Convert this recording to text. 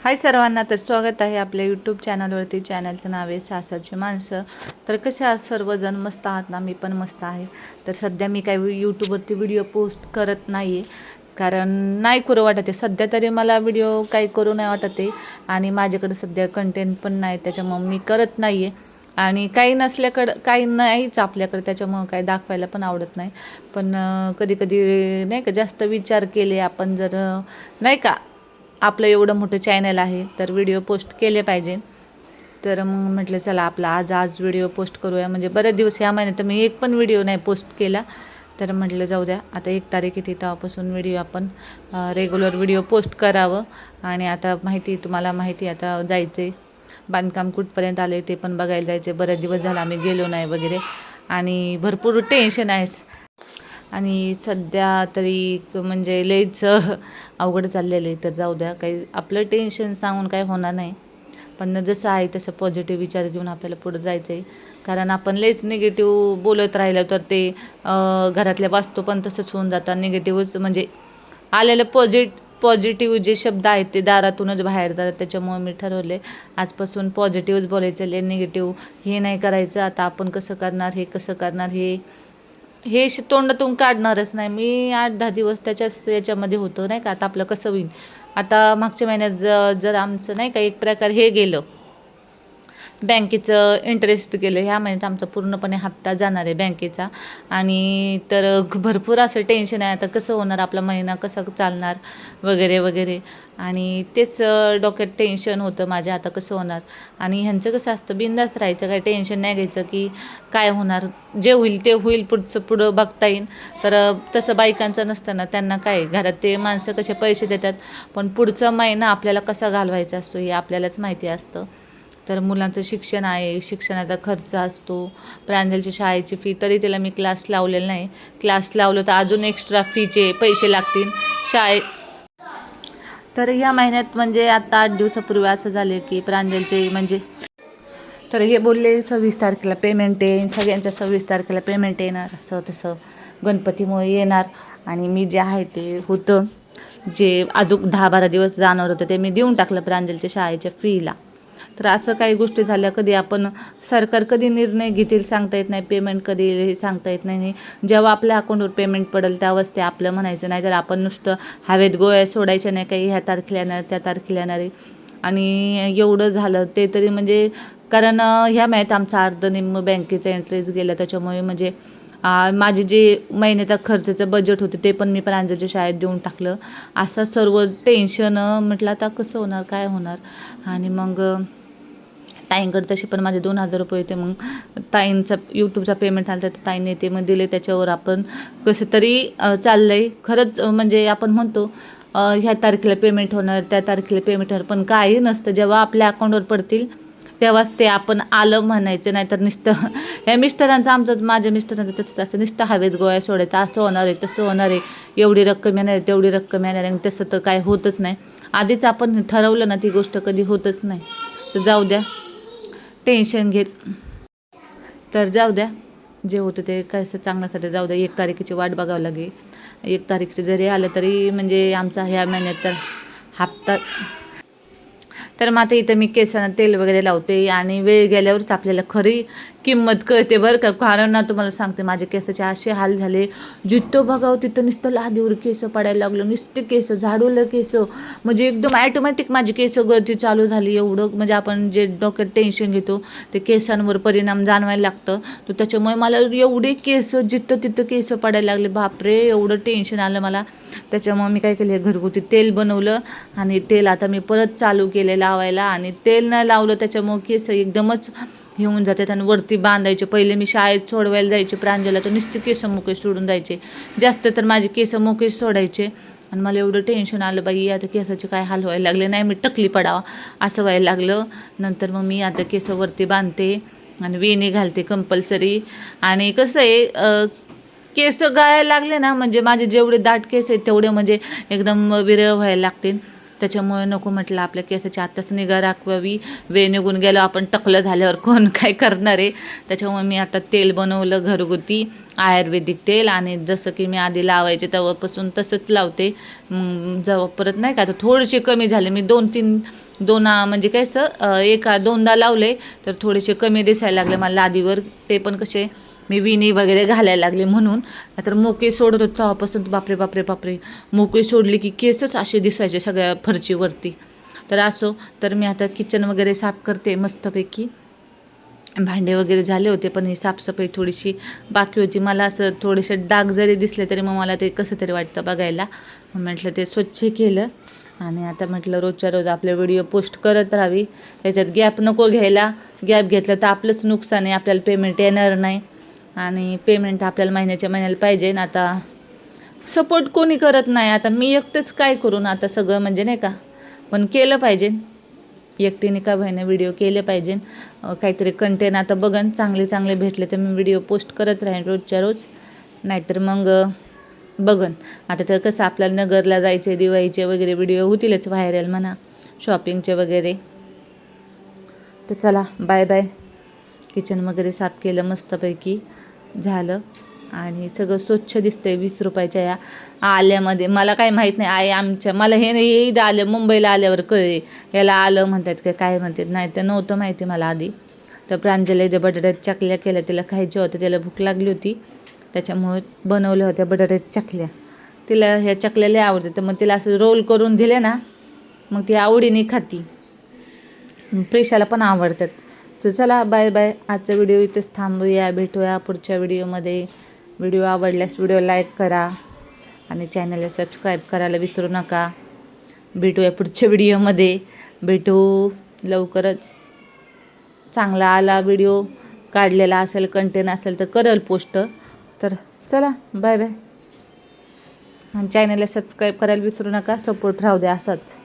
हाय सर्वांना तर स्वागत आहे आपल्या यूट्यूब चॅनलवरती चॅनलचं नाव आहे सासरची माणसं. तर कसे आहात सर्वजण मस्त आहात ना? मी पण मस्त आहे. तर सध्या मी काही यूट्यूबवरती व्हिडिओ पोस्ट करत नाही आहे कारण नाही करू वाटत आहे. सध्या तरी मला व्हिडिओ काही करू नाही वाटत आहे. आणि माझ्याकडे सध्या कंटेंट पण नाही. त्याच्यामुळं मी करत नाही आहे आणि काही नसल्याकडं काही नाहीच आपल्याकडे. त्याच्यामुळं काही दाखवायला पण आवडत नाही. पण कधी कधी नाही का जास्त विचार केले आपण जर नाही का आपलं एवढं मोठं चॅनल आहे तर व्हिडिओ पोस्ट केले पाहिजे. तर मग म्हटलं चला आपला आज आज व्हिडिओ पोस्ट करूया. म्हणजे बरेच दिवस ह्या महिन्यात मी एक पण व्हिडिओ नाही पोस्ट केला. तर म्हटलं जाऊ द्या आता एक तारीख येते तेव्हापासून व्हिडिओ आपण रेग्युलर व्हिडिओ पोस्ट करावं. आणि आता माहिती तुम्हाला माहिती आता जायचं आहे बांधकाम कुठपर्यंत आले ते पण बघायला जायचे. बरेच दिवस झाला आम्ही गेलो नाही वगैरे. आणि भरपूर टेन्शन आहेस आणि सध्या तरी म्हणजे लईच अवघड चाललेलं आहे तर जाऊ द्या काही आपलं टेन्शन सांगून काही होणार नाही. पण जसं आहे तसं पॉझिटिव्ह विचार घेऊन आपल्याला पुढं जायचं आहे कारण आपण लईच निगेटिव्ह बोलत राहिलं तर ते घरातल्या वास्तू पण तसंच होऊन जातात. निगेटिव्हच म्हणजे आलेलं पॉझिट पॉझिटिव्ह जे शब्द आहेत ते दारातूनच बाहेर जातात. त्याच्यामुळे मी ठरवले आजपासून पॉझिटिव्हच बोलायचं आहे निगेटिव्ह हे नाही करायचं. आता आपण कसं करणार हे कसं करणार हे हे श- तोंडातून काढणारच नाही. मी आठ दहा दिवस त्याच्याच याच्यामध्ये होतो नाही का? आता आपलं कसं होईल? आता मागच्या महिन्यात ज जर आमचं नाही का एक प्रकार हे गेलं. बँकेचं इंटरेस्ट गेलं ह्या महिन्यात आमचा पूर्णपणे हप्ता जाणार आहे बँकेचा. आणि तर भरपूर असं टेन्शन आहे. आता कसं होणार? आपला महिना कसा चालणार? वगैरे वगैरे. आणि तेच डोक्यात टेन्शन होतं माझ्या. आता कसं होणार? आणि ह्यांचं कसं असतं? बिंदास राहायचं. काही टेन्शन नाही घ्यायचं की काय होणार? जे होईल ते होईल. पुढचं पुढं बघता येईल. तर तसं बायकांचं नसतं ना. त्यांना काय? घरात ते माणसं कसे पैसे देतात? पण पुढचा महिना आपल्याला कसा घालवायचा असतो हे आपल्यालाच माहिती असतं. तर मुलांचं शिक्षण आहे शिक्षणाचा खर्च असतो प्रांजलच्या शाळेची फी तरी त्याला मी क्लास लावलेला नाही. क्लास लावलं तर अजून एक्स्ट्रा फीचे पैसे लागतील. शाळे तर या महिन्यात म्हणजे आता आठ दिवसापूर्वी असं झाले की प्रांजलचे म्हणजे तर हे बोलले सव्वीस तारखेला पेमेंट येईन सगळ्यांच्या सव्वीस तारखेला पेमेंट येणार असं तसं गणपतीमुळे येणार. आणि मी जे आहे ते होतं जे अजून दहा बारा दिवस जाणार होतं ते मी देऊन टाकलं प्रांजलच्या शाळेच्या फीला तर असं काही गोष्टी झाल्या कधी आपण सरकार कधी निर्णय घेतील सांगता येत नाही पेमेंट कधी येईल हे सांगता येत नाही. जेव्हा आपल्या अकाउंटवर पेमेंट पडेल त्यावेळेस ते आपलं म्हणायचं नाही तर आपण नुसतं हवेत गोळ्या सोडायच्या नाही काही ह्या तारखेला येणार त्या तारखेला येणार. आहे आणि एवढं झालं ते तरी म्हणजे कारण ह्या महिन्यात आमचा अर्ध निम्म बँकेचा इंटरेस्ट गेला. त्याच्यामुळे म्हणजे माझे जे महिन्याचा खर्चाचं बजेट होतं ते पण मी प्रांजलच्या शाळेत देऊन टाकलं. असं सर्व टेन्शन म्हटलं आता कसं होणार काय होणार? आणि मग ताईंकडे तसे पण माझे दोन हजार रुपये होते. मग ताईंचा यूट्यूबचा पेमेंट आला तर ताईने ते मग दिले. त्याच्यावर आपण कसं तरी चाललं आहे खरंच म्हणजे आपण म्हणतो ह्या तारखेला पेमेंट होणार त्या तारखेला पेमेंट होणार. पण काही नसतं. जेव्हा आपल्या अकाउंटवर पडतील तेव्हाच ते आपण आलं म्हणायचं. नाही तर नुसतं ह्या मिस्टरांचं आमचं माझ्या मिस्टरांचं तसंच असं निष्ठ हवेत गोळ्या सोडायचं. असं होणार आहे तसं होणार आहे. एवढी रक्कम येणार आहे तेवढी रक्कम येणार आहे. आणि तसं तर काय होतच नाही. आधीच आपण ठरवलं ना ती गोष्ट कधी होतच नाही. तर जाऊ द्या. टेन्शन घेत. तर जाऊ द्या. जे होतं ते कसं चांगल्यासाठी जाऊ द्या. एक तारखेची वाट बघावं लागेल. एक तारीखचे जरी आलं तरी म्हणजे आमचा ह्या महिन्यात तर हप्ता. तर मग आता इथं मी केसांना तेल वगैरे लावते आणि वेळ गेल्यावरच आपल्याला खरी किंमत कळते बरं का? कारण ना तुम्हाला सांगते माझे केसाचे असे हाल झाले. जिथं बघावं तिथं नुसतं लागेवर केस पडायला लागलं नुसते केस झाडवलं केस. म्हणजे एकदम ॲटोमॅटिक माझी केस गळती चालू झाली. एवढं म्हणजे आपण जे डोक्यात टेन्शन घेतो ते केसांवर परिणाम जाणवायला लागतं. तर त्याच्यामुळे मला एवढे केस जिथं तिथं केस पडायला लागले बापरे एवढं टेन्शन आलं मला. त्याच्यामुळे मी काय केलं हे घरगुती तेल बनवलं आणि तेल आता मी परत चालू केले लावायला. आणि तेल नाही लावलं त्याच्यामुळे केस एकदमच घेऊन जातात आणि वरती बांधायचे. पहिले मी शाळेत सोडवायला जायचे प्रांजला तर नुसते केस मोकळे सोडून जायचे. जास्त तर माझे केस मोकळे सोडायचे. आणि मला एवढं टेन्शन आलं बाई आता केसाचे काय हाल व्हायला लागले? नाही मी टकली पडावा. असं व्हायला लागलं. नंतर मग मी आता केस वरती बांधते आणि वेणी घालते कंपल्सरी आणि कसं आहे केस गाळायला लागले ना म्हणजे माझे जेवढे दाट केस आहेत तेवढे म्हणजे एकदम विरळ व्हायला लागतील. त्याच्यामुळे नको म्हटलं आपल्या केसाची आत्ताच निगा राखवावी. वेळ निघून गेलो आपण टकलं झाल्यावर कोण काय करणार आहे? त्याच्यामुळे मी आता तेल बनवलं घरगुती आयुर्वेदिक तेल. आणि जसं की मी आधी लावायचे तेव्हापासून तसंच लावते. जवळ जेव्हा परत नाही का आता थोडेसे कमी झाले. मी दोन तीन दोन म्हणजे काय असं एका दोनदा लावले तर थोडेसे कमी दिसायला लागले. मला लादीवर ते पण कसे मी विणी वगैरे घालायला लागले म्हणून. नाहीतर मोके सोडत होतो तेव्हापासून. बापरे बापरे बापरे. मोके सोडले की केसच असे दिसायचे सगळ्या फरचीवरती. तर असो तर मी आता किचन वगैरे साफ करते मस्तपैकी. भांडे वगैरे झाले होते पण ही साफसफाई थोडीशी बाकी होती. मला असं थोडेसे डाग जरी दिसले तरी मग मला ते कसं तरी वाटतं बघायला. मग म्हटलं ते स्वच्छ केलं. आणि आता म्हटलं रोजच्या रोज आपले व्हिडिओ पोस्ट करत राहावी. त्याच्यात गॅप नको घ्यायला. गॅप घेतलं तर आपलंच नुकसान आहे. आपल्याला पेमेंट येणार नाही. आणि पेमेंट आपल्याला महिन्याच्या महिन्याला पाहिजे ना आता. सपोर्ट कोणी करत नाही. आता मी एकटंच काय करू ना? आता सगळं म्हणजे नाही का? पण केलं पाहिजे. एकटीने का बहिणी व्हिडिओ केले पाहिजे. काहीतरी कंटेंट आता बघन. चांगले चांगले भेटले तर मी व्हिडिओ पोस्ट करत राहीन रोजच्या रोज. नाहीतर मग बघन. आता तर कसं आपल्याला नगरला जायचे दिवाळीचे वगैरे व्हिडिओ होतीलच व्हायरल म्हणा. शॉपिंगचे वगैरे. तर चला बाय बाय किचन वगैरे साफ केलं मस्तपैकी. झालं. आणि सगळं स्वच्छ दिसतंय वीस रुपयाच्या या आल्यामध्ये. मला काय माहीत नाही आहे आमच्या मला हे नाही हे इथं आलं मुंबईला आल्यावर कळले. याला आलं म्हणतात का काय म्हणतात नाही तर नव्हतं माहिती मला आधी. तर प्रांजला इथे बटाट्यात चकल्या केल्या तिला खायच्या होत्या तिला भूक लागली होती. त्याच्यामुळे बनवल्या होत्या बटाट्यात चकल्या. तिला ह्या चकल्या लय आवडते तर मग तिला असं रोल करून दिले ना मग ती आवडीने खाती. प्रेशाला पण आवडतात. तर चला बाय बाय आजचा व्हिडिओ इथेच थांबूया भेटूया पुढच्या व्हिडिओमध्ये व्हिडिओ आवडल्यास व्हिडिओ लाईक करा आणि चॅनलला सबस्क्राईब करायला विसरू नका. भेटूया पुढच्या व्हिडिओमध्ये भेटू लवकरच. चांगला आला व्हिडिओ काढलेला असेल कंटेंट असेल तर करेल पोस्ट तर चला बाय बाय आणि चॅनलला सबस्क्राईब करायला विसरू नका सपोर्ट राहू द्या असंच.